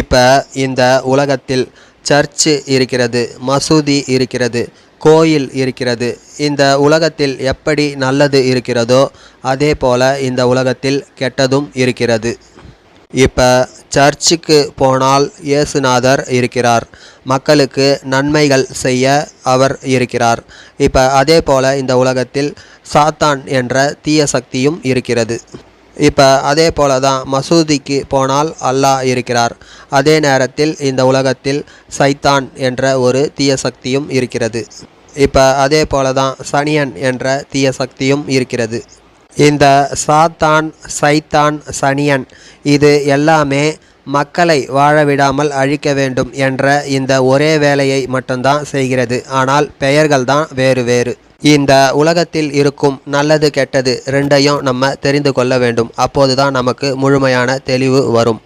இப்போ இந்த உலகத்தில் சர்ச்சு இருக்கிறது மசூதி இருக்கிறது கோயில் இருக்கிறது. இந்த உலகத்தில் எப்படி நல்லது இருக்கிறதோ அதே போல் இந்த உலகத்தில் கெட்டதும் இருக்கிறது. இப்போ சர்ச்சுக்கு போனால் இயேசுநாதர் இருக்கிறார். மக்களுக்கு நன்மைகள் செய்ய அவர் இருக்கிறார். இப்போ அதே போல் இந்த உலகத்தில் சாத்தான் என்ற தீய சக்தியும் இருக்கிறது. இப்போ அதே போல தான் மசூதிக்கு போனால் அல்லாஹ் இருக்கிறார். அதே நேரத்தில் இந்த உலகத்தில் சைத்தான் என்ற ஒரு தீய சக்தியும் இருக்கிறது. இப்போ அதே போல தான் சனியன் என்ற தீய சக்தியும் இருக்கிறது. இந்த சாத்தான் சைத்தான் சனியன் இது எல்லாமே மக்களை வாழ விடாமல் அழிக்க வேண்டும் என்ற இந்த ஒரே வேலையை மட்டும்தான் செய்கிறது. ஆனால் பெயர்கள் தான் வேறு வேறு. இந்த உலகத்தில் இருக்கும் நல்லது கெட்டது ரெண்டையும் நம்ம தெரிந்து கொள்ள வேண்டும். அப்போதுதான் நமக்கு முழுமையான தெளிவு வரும்.